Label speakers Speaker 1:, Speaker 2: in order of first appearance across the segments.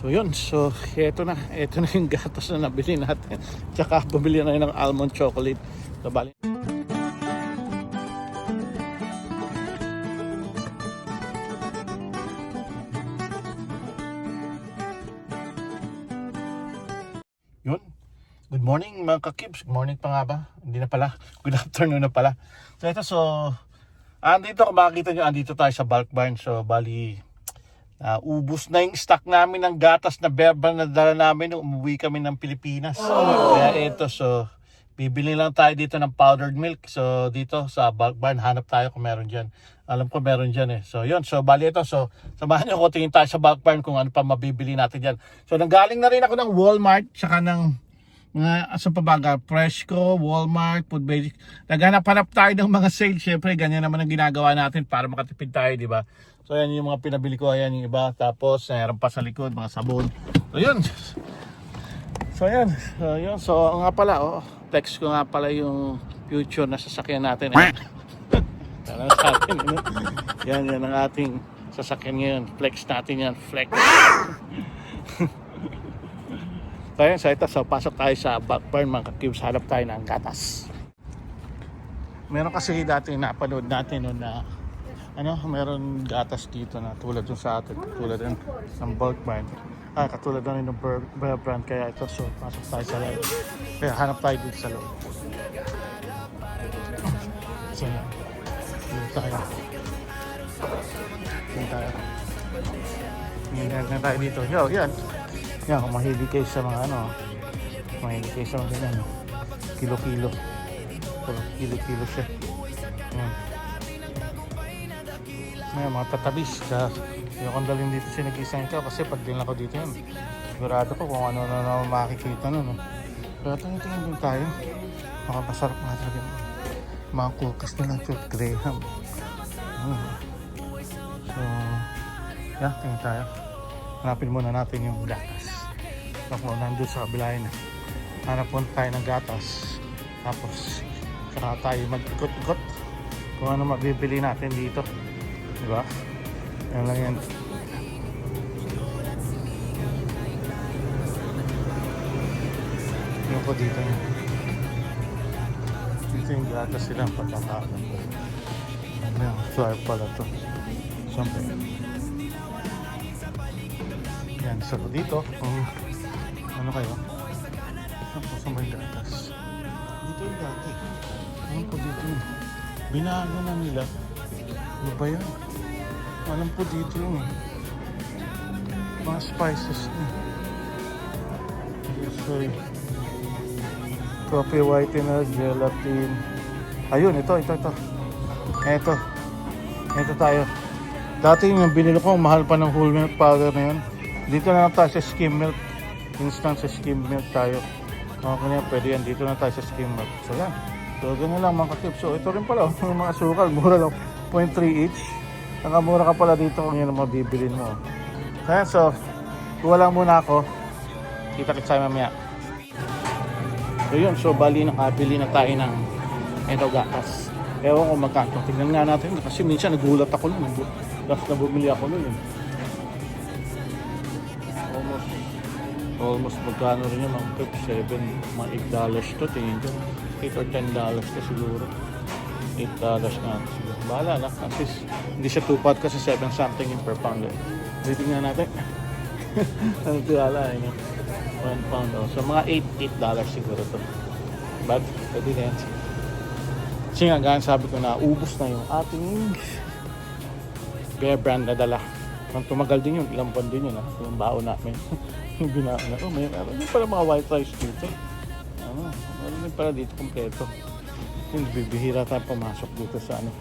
Speaker 1: So yun, so eto na, eto na yung gatas na nabili natin. Tsaka bumili na ng almond chocolate. So bali. Yun. Good morning mga kakibs. Good morning pa nga ba? Hindi na pala. Good afternoon na pala. So ito so, andito kung makikita nyo, andito tayo sa bulk barn. So bali, ah, ubus na yung stock namin ng gatas na berba na dala namin nung umuwi kami ng Pilipinas. Kaya ito so, bibili lang tayo dito ng powdered milk. So dito sa bulk barn, hanap tayo kung meron dyan. Alam ko meron dyan eh. So yun, so bali ito. So samahan nyo ko tingin tayo sa bulk barn kung ano pa mabibili natin dyan. So nanggaling na rin ako ng Walmart, tsaka ng mga asa pa baga, Freshco, Walmart, Food Basics. Naghanap-hanap tayo ng mga sale. Siyempre, ganyan naman ang ginagawa natin para makatipid tayo, di ba? So, yan yung mga pinabili ko. Ayan yung iba. Tapos, meron pa sa likod, mga sabon. So, yun. So, yan. So, yun. So, nga pala, oh, text ko nga pala yung future na sasakyan natin. Eh. Yan sa atin. Ano? Yan, yan ang ating sasakyan ngayon. Flex natin yan. Flex. Yun, so ito, so pasok tayo sa backburn mga kakibs, hanap tayo ng gatas. Meron kasi dati napanood natin no, na ano, meron gatas dito na tulad dun sa atin, tulad din ng bulk brand. Ah, katulad na rin ng Bear, brand kaya ito, so pasok tayo sa loob. Kaya hanap tayo dito sa loob. So yan, dito tayo. Dito tayo. Na tayo dito. Yo, yan. Yan, kung mahilig kayo sa mga ano, mahilig kayo sa mga ganyan, no? kilo-kilo. So, kilo-kilo siya. Yan. Ngayon, mga tatabis. Kaya, yung dalhin dito siya nag-isang ka kasi pag din ako dito yan. Sigurado ko kung ano na na makikita nun. No? Pero tingin-tingin din tayo. Makapasarap nga talaga. Mga cookies na lang ito. Graham. Hmm. So, yeah, tingin tayo. Hanapin muna natin yung gatas. Ako, nandun sa kabilayan na. Hanap muna tayo ng gatas. Tapos, saka tayo mag-ikot-ikot kung ano mabibili natin dito. Di ba? Yan lang yan. Yung ko dito yun. Dito yung gatas sila ang pagkakaalam ko. Yan, flower pala to. Siyempre. Yan, so dito, kung ano kayo, saan po sa may gatas? Dito yung dati. Ano po dito yun? Binago na nila. Ano ba yan? Alam po dito yung mga spices na. Yes, sorry. Coffee whitener, gelatin. Ayun, ito, ito, ito. Ito. Ito tayo. Dati yung binili ko, mahal pa ng whole milk powder na yun. Dito na lang tayo sa skim milk. Instant sa skim milk tayo. Okay na, pwede yan. Dito na tayo sa skim milk. So yan. So ganyan lang mga katip. So ito rin pala, yung mga sukal. Mura lang. 0.3 each. Nakamura ka pala dito kung yun ang mabibilin mo. Kaya so, kuha lang muna ako. Kita kita tayo mamaya. So yun, so bali nakabili na tayo ng ito gatas. Ewan ko magkano. Tignan nga natin kasi minsan nagulat ako nun. Last na bumili ako nun. Eh. Almost, almost magkano rin yun, mga tip, 7, mga 8 dollars to, tingin ko. 8 or 10 dollars to siguro. 8 dollars na siguro. Bahala na, at hindi siya 2 pot kasi 7 something in per pound. Eh. Titingnan natin. ano tiyala, eh, no? 1 pound. Oh. So mga 8, 8 dollars siguro to. But, pwede na yan. Kasi nga, gaya sabi ko na, ubus na yung ating Bear brand na dala. Nang tumagal din yun, ilang buwan din yun ha, yung baon namin. yung binaon na, oh, may meron din pala mga white rice dito. Ano, meron din pala dito kompleto. Yung bibihira tayo pumasok dito sa ano,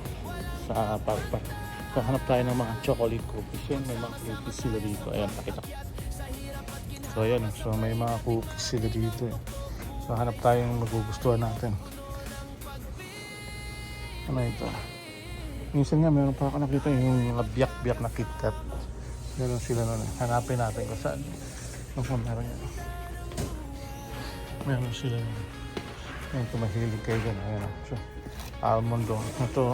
Speaker 1: sa park So, hanap tayo ng mga chocolate cookies yun. May mga cookies sila dito. Ayan, pakita ko. So, ayan. So, may mga cookies sila dito. Eh. So, hanap tayo ng magugustuhan natin. Ano ito? Minsan nga, meron pa ako nakita yung mga biyak-biyak na KitKat. Meron sila nun. eh. Hanapin natin kung saan. Saan meron yan. Meron sila nun. Ayun, kung mahilig kayo dyan. Ayan. oh. So, almond doon. Ito,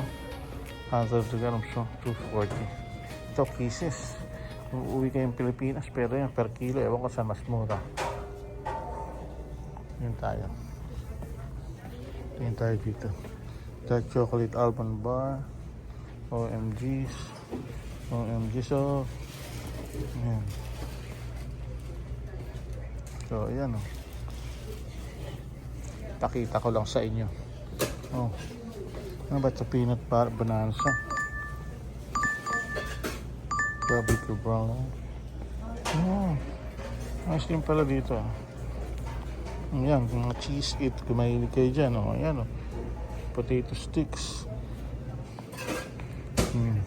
Speaker 1: hazard to garam so 240. Ito, pieces. uuwi kayong Pilipinas pero yan per kilo ewan ko saan mas mura yun tayo yun tayo dito dark chocolate almond bar OMGs OMG so yan so ayan o pakita ko lang sa inyo oh ano ba ito peanut bar bonanza barbecue brown oh nice din pala dito ah. Ayan, mga cheese it, kung mahilig kayo dyan, oh, ayan, oh. Potato sticks. Hmm.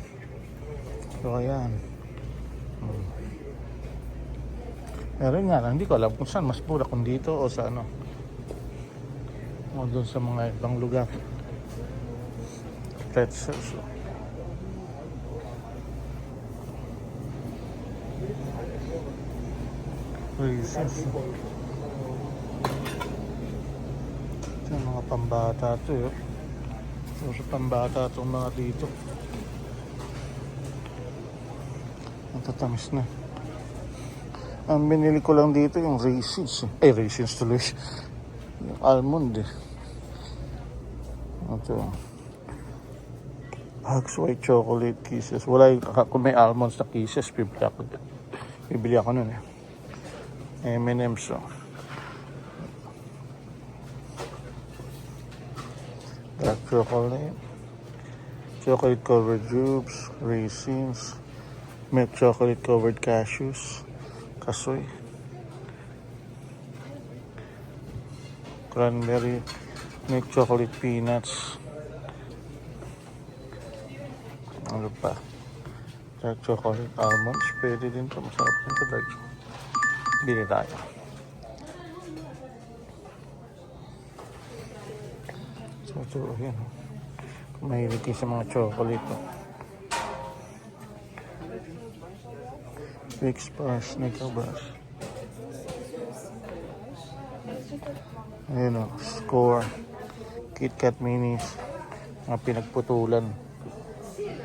Speaker 1: So, ayan. Hmm. Pero yun nga lang, hindi ko alam kung saan mas mura kung dito o sa ano. O doon sa mga ibang lugar. Pretzels. oh. Ito mga pambata to eh. Ito sa pambata itong mga dito. Ang tatamis na. Ang binili ko lang dito yung raisins. eh. Raisins tuloy. Yung almond eh. Ito. Hugs white chocolate kisses. Wala yung, kung may almonds na kisses, bibili ako. Bibili ako nun eh. M&M's oh. dark chocolate, chocolate covered drupes, raisins, milk chocolate covered cashews, kasoy, cranberry, milk chocolate peanuts, ano pa, dark chocolate almonds, pwede din to, masarap din to dark chocolate. Bili tayo. So, ito, yun. Mahilig sa mga chocolate. Oh. Nickel Brush. Ayun o, score. Kit Kat Minis. Mga pinagputulan.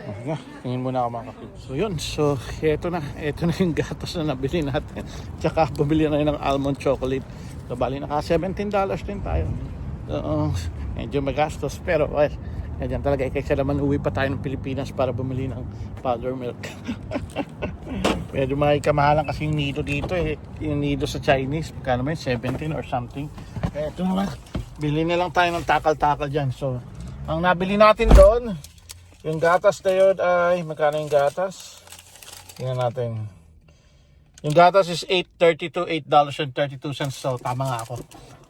Speaker 1: Okay, tingin muna ako mga kapit. So yun, so eto na. Eto na yung gatas na nabili natin. Tsaka bumili na rin ng almond chocolate. So bali naka $17 din tayo. So, medyo magastos pero well, yan talaga. Eh, kaysa naman uwi pa tayo ng Pilipinas para bumili ng powder milk. medyo may kamahalan kasi yung nido dito eh. Yung nido sa Chinese, kano may 17 or something. Kaya ito naman, bili na lang tayo ng takal-takal dyan. So, ang nabili natin doon, yung gatas na yun ay, magkano yung gatas? Tingnan natin. Yung gatas is 8.32, $8.32. So, tama nga ako.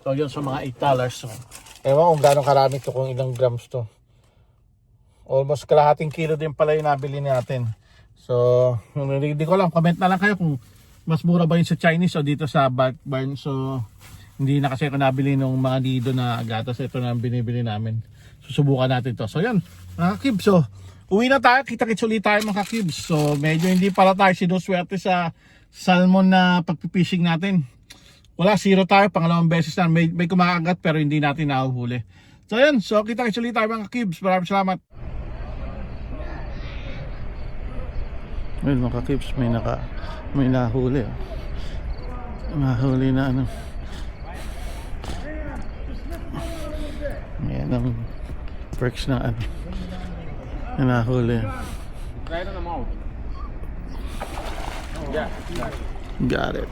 Speaker 1: So, yun sa mga $8. So, ewan kung gano'ng karami to, kung ilang grams to. Almost kalahating kilo din pala yung nabili natin. So, hindi ko lang, comment na lang kayo kung mas mura ba yun sa Chinese o dito sa Barn. So, hindi na kasi ako nabili nung mga nido na gatas. Ito na ang binibili namin. Susubukan natin to. So, yan. Mga kibs. So, uwi na tayo. Kita-kits ulit tayo mga kibs. So, medyo hindi pala tayo sinuswerte sa salmon na pagpipishing natin. Wala, zero tayo. Pangalawang beses na. May, may kumakagat pero hindi natin nahuhuli. So, yan. So, kita-kits ulit tayo mga kibs. Maraming salamat. Well, mga kibs, may naka may nahuli. Oh. Nahuli na ano. Yan ang perks na ano. Na nahuli.
Speaker 2: Right on the mouth. Yeah.
Speaker 1: Got it.